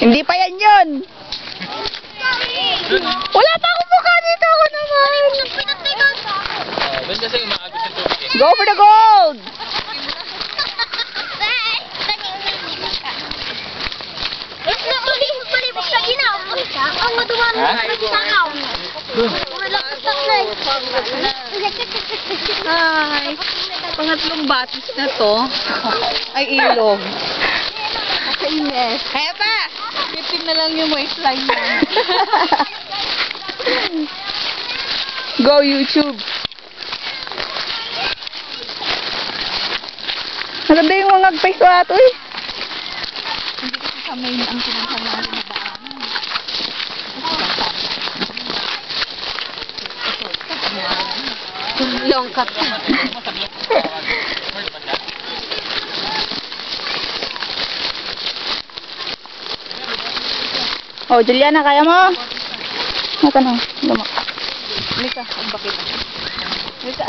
Hindi pa yan yun. Wala pa akong mukha dito. Ako naman. Go for the gold! Ang matuwa mo sa takaw. Hi! Pangatlong batis na to. Ay, ilog. Kainis. Kaya pa! Lipin na lang yung waistline mo. Go YouTube! Maganda yung mga agpay ko ato eh. Sa main ang natin na daan. Longkap. Oh, Juliana, kaya mo? Mata na. Lumak. Halika, ang bakit. Halika.